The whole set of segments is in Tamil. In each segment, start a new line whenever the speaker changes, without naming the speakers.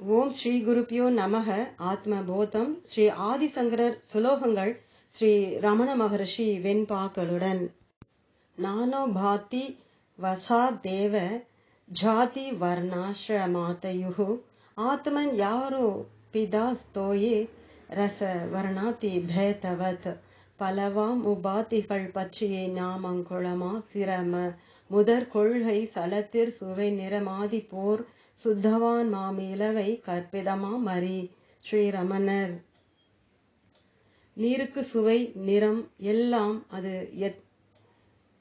ஓம் ஸ்ரீ குருப்பியோ நமக ஆத்ம போதம். ஸ்ரீ ஆதிசங்கரர் சுலோகங்கள் ஸ்ரீ ரமண மகர்ஷி வெண்பாக்களுடன். நானோ பாத்தி வசா தேவ ஜாதி மாதயு ஆத்மன் யாரோ பிதா ஸ்தோயே ரச வர்ணாதி பேதவத். பலவாம் உபாதிகள் பற்றியே நாமங்குளமா சிரம. முதற் கொள்கை சலத்திற் சுவை நிறமாதி போர் சுத்தவான் மாமேலவை கற்பிதமா மறி ஸ்ரீரமணர். நீருக்கு சுவை நிறம் எல்லாம் அது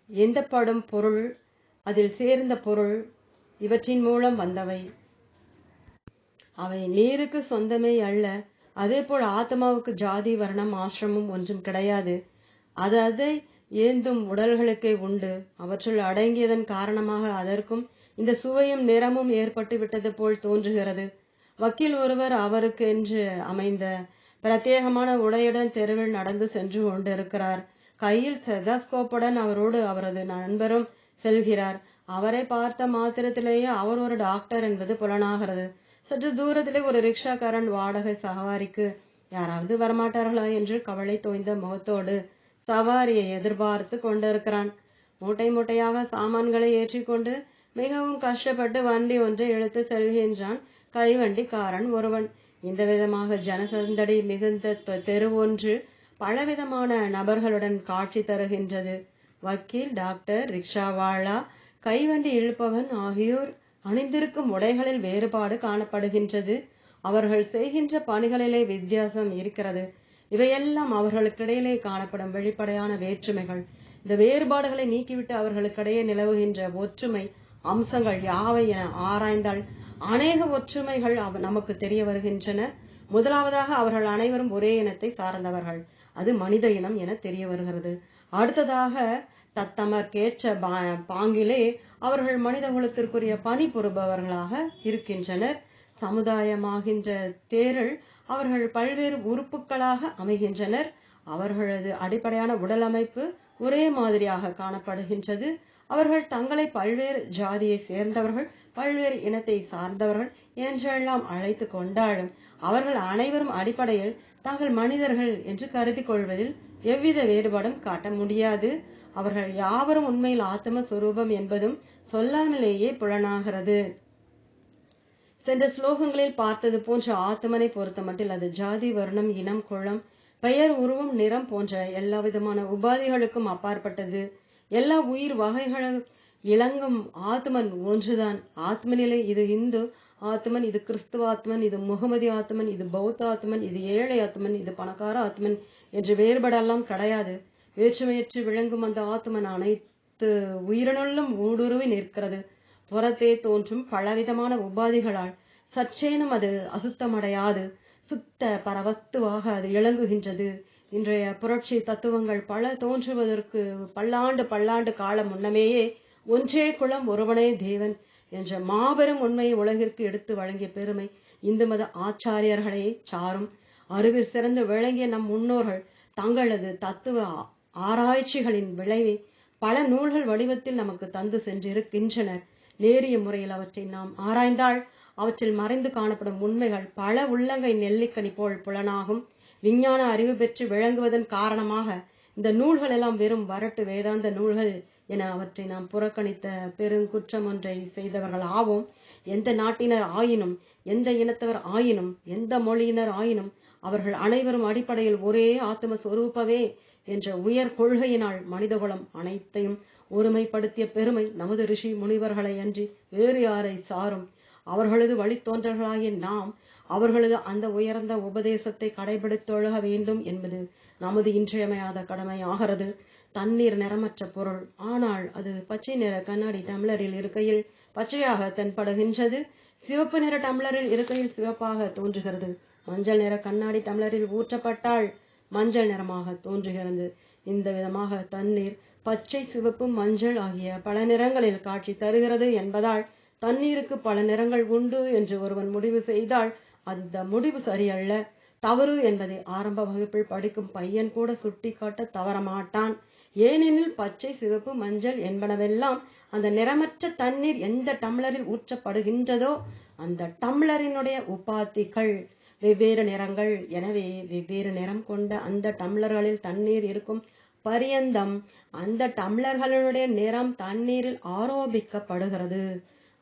எந்த படும் பொருள் அதில் சேர்ந்த பொருள் இவற்றின் மூலம் வந்தவை. அவை நீருக்கு சொந்தமே அல்ல அதேபோல் ஆத்மாவுக்கு ஜாதி வர்ணம் ஆசிரமம் ஒன்றும் கிடையாது. அது அதை ஏந்தும் உடல்களுக்கே உண்டு. அவற்றுள் அடங்கியதன் காரணமாக அதற்கும் இந்த சுவையும் நிறமும் ஏற்பட்டு விட்டது போல் தோன்றுகிறது. வக்கீல் ஒருவர் அவருக்கு என்று அமைந்த பிரத்யேகமான உடையுடன் தெருவில் நடந்து சென்று கொண்டிருக்கிறார். கையில் செதாஸ்கோப்புடன் அவரோடு அவரது நண்பரும் செல்கிறார். அவரை பார்த்த மாத்திரத்திலேயே அவர் ஒரு டாக்டர் என்பது புலனாகிறது. சற்று தூரத்திலே ஒரு ரிக்ஷாக்காரன் வாடகை சவாரிக்கு யாராவது வரமாட்டார்களா என்று கவலை தோய்ந்த முகத்தோடு சவாரியை எதிர்பார்த்து கொண்டிருக்கிறான். மூட்டை மூட்டையாக சாமான்களை ஏற்றிக்கொண்டு மிகவும் கஷ்டப்பட்டு வண்டி ஒன்றை எடுத்து செல்கின்றான் கைவண்டிக்காரன் ஒருவன். இந்த விதமாக ஜனசந்தடி மிகுந்த தெரு ஒன்று பலவிதமான நபர்களுடன் காட்சி தருகின்றது. வக்கீல் டாக்டர் ரிக்ஷாவாலா கைவண்டி இழுப்பவன் ஆகியோர் அணிந்திருக்கும் உடைகளில் வேறுபாடு காணப்படுகின்றது. அவர்கள் செய்கின்ற பணிகளிலே வித்தியாசம் இருக்கிறது. இவையெல்லாம் அவர்களுக்கிடையிலே காணப்படும் வெளிப்படையான வேற்றுமைகள். இந்த வேறுபாடுகளை நீக்கிவிட்டு அவர்களுக்கிடையே நிலவுகின்ற ஒற்றுமை அம்சங்கள் யாவை என ஆராய்ந்தால் அநேக ஒற்றுமைகள் நமக்கு தெரிய வருகின்றன. முதலாவதாக அவர்கள் அனைவரும் ஒரே இனத்தை சார்ந்தவர்கள். அது மனித இனம் என தெரிய வருகிறது. அடுத்ததாக தத்தமர்க்கேற்ற பாங்கிலே அவர்கள் மனித குலத்திற்குரிய பணி புரிபவர்களாக இருக்கின்றனர். சமுதாயமாகின்ற தேரல் அவர்கள் பல்வேறு உறுப்புகளாக அமைகின்றனர். அவர்களது அடிப்படையான உடல் அமைப்பு ஒரே மாதிரியாக காணப்படுகின்றது. அவர்கள் தங்களை பல்வேறு ஜாதியை சேர்ந்தவர்கள் பல்வேறு இனத்தை சார்ந்தவர்கள் என்றெல்லாம் அழைத்து கொண்டாலும் அவர்கள் அனைவரும் அடிப்படையில் தாங்கள் மனிதர்கள் என்று கருதி கொள்வதில் எவ்வித வேறுபாடும் காட்ட முடியாது. அவர்கள் யாவரும் உண்மையில் ஆத்ம சுரூபம் என்பதும் சொல்லாமலேயே புலனாகிறது. சென்ற ஸ்லோகங்களில் பார்த்தது போன்ற ஆத்மனை பொறுத்த மட்டில் அது ஜாதி வர்ணம் இனம் குளம் பெயர் உருவம் நிறம் போன்ற எல்லா விதமான உபாதிகளுக்கும் அப்பாற்பட்டது. எல்லா உயிர் வகைகளும் இளங்கும் ஆத்மன் ஒன்றுதான். ஆத்மநிலை இது இந்து ஆத்மன் இது கிறிஸ்துவ ஆத்மன் இது முகமதி ஆத்மன் இது பௌத்த ஆத்மன் இது ஏழை ஆத்மன் இது பணக்கார ஆத்மன் என்று வேறுபாடெல்லாம் கிடையாது. வேற்றுமையற்று விளங்கும் அந்த ஆத்மன் அனைத்து உயிரினுள்ளும் ஊடுருவி நிற்கிறது. புறத்தே தோன்றும் பலவிதமான உபாதிகளால் சச்சேனும் அது அசுத்தமடையாது. சுத்த பரவஸ்துவாக அது இளங்குகின்றது. இன்றைய புரட்சி தத்துவங்கள் பல தோன்றுவதற்கு பல்லாண்டு பல்லாண்டு காலம் முன்னமேயே ஒன்றே குளம் ஒருவனே தேவன் என்ற மாபெரும் உண்மையை உலகிற்கு எடுத்து வழங்கிய பெருமை இந்து மத ஆச்சாரியர்களே சாரும். அறிவு சிறந்து விளங்கிய நம் முன்னோர்கள் தங்களது தத்துவ ஆராய்ச்சிகளின் விளைவை பல நூல்கள் வடிவத்தில் நமக்கு தந்து சென்றிருக்கின்றனர் நேரிய முறையில் அவற்றை நாம் ஆராய்ந்தால் அவற்றில் மறைந்து காணப்படும் உண்மைகள் பல உள்ளங்கை நெல்லிக்கனி போல் புலனாகும். விஞ்ஞான அறிவு பெற்று விளங்குவதன் காரணமாக இந்த நூல்கள் எல்லாம் வெறும் வரட்டு வேதாந்த நூல்கள் என அவற்றை நாம் புறக்கணித்த பெருங்குற்றம் ஒன்றை செய்தவர்கள் ஆவோம். எந்த நாட்டினர் ஆயினும் எந்த இனத்தவர் ஆயினும் எந்த மொழியினர் ஆயினும் அவர்கள் அனைவரும் அடிப்படையில் ஒரே ஆத்ம சொரூபவே என்ற உயர் கொள்கையினால் மனிதகுலம் அனைத்தையும் ஒருமைப்படுத்திய பெருமை நமது ரிஷி முனிவர்களை அன்றி வேறு யாரை சாரும்? அவர்களது வழித்தோன்றல்களாகிய நாம் அவர்களது அந்த உயர்ந்த உபதேசத்தை கடைபிடித்தொழுக வேண்டும் என்பது நமது இன்றியமையாத கடமையாகிறது. தண்ணீர் நிறமற்ற பொருள். ஆனால் அது பச்சை நிற கண்ணாடி டம்ளரில் இருக்கையில் பச்சையாக தென்படுகின்றது. சிவப்பு நிற டம்ளரில் இருக்கையில் சிவப்பாக தோன்றுகிறது. மஞ்சள் நிற கண்ணாடி டம்ளரில் ஊற்றப்பட்டால் மஞ்சள் நிறமாக தோன்றுகிறது. இந்த விதமாக தண்ணீர் பச்சை சிவப்பு மஞ்சள் ஆகிய பல நிறங்களில் காட்சி தருகிறது என்பதால் தண்ணீருக்கு பல நிறங்கள் உண்டு என்று ஒருவன் முடிவு செய்தால் அந்த முடிவு சரியல்ல. தவறு என்பதை ஆரம்ப வகுப்பில் படிக்கும் பையன் கூட சுட்டி காட்ட தவறமாட்டான். ஏனெனில் பச்சை சிவப்பு மஞ்சள் என்பனவெல்லாம் அந்த நிறமற்ற தண்ணீர் எந்த டம்ளரில் ஊற்றப்படுகின்றதோ அந்த டம்ளரினுடைய உபாத்திகள். வெவ்வேறு நிறங்கள். எனவே வெவ்வேறு நிறம் கொண்ட அந்த டம்ளர்களில் தண்ணீர் இருக்கும் பரியந்தம் அந்த டம்ளர்களுடைய நிறம் தண்ணீரில் ஆரோபிக்கப்படுகிறது.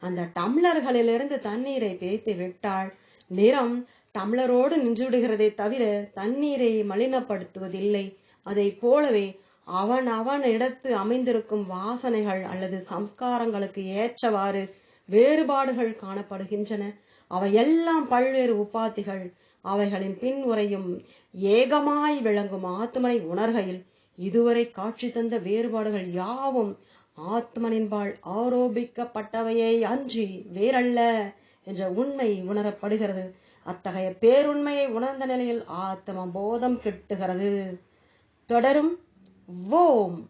அந்த டம்ளர்களிலிருந்து தண்ணீரை தேய்த்து விட்டால் நிறம் டம்ளரோடு நின்றுவிடுகிறதை தவிர தண்ணீரை மலினப்படுத்துவதில்லை. அதை போலவே அவன் அவன் இடத்து அமைந்திருக்கும் வாசனைகள் அல்லது சம்ஸ்காரங்களுக்கு ஏற்றவாறு வேறுபாடுகள் காணப்படுகின்றன. அவையெல்லாம் பல்வேறு உபாத்திகள். அவைகளின் பின் உரையும் ஏகமாய் விளங்கும் ஆத்மனை உணர்கையில் இதுவரை காட்சி தந்த வேறுபாடுகள் யாவும் ஆத்மனின்பால் ஆரோபிக்கப்பட்டவையே அன்றி வேறல்ல. என்ற உண்மை உணரப்படுகிறது. அத்தகைய பேருண்மையை உணர்ந்த நிலையில் ஆத்ம போதம் கிட்டுகிறது. தொடரும் ஓம்.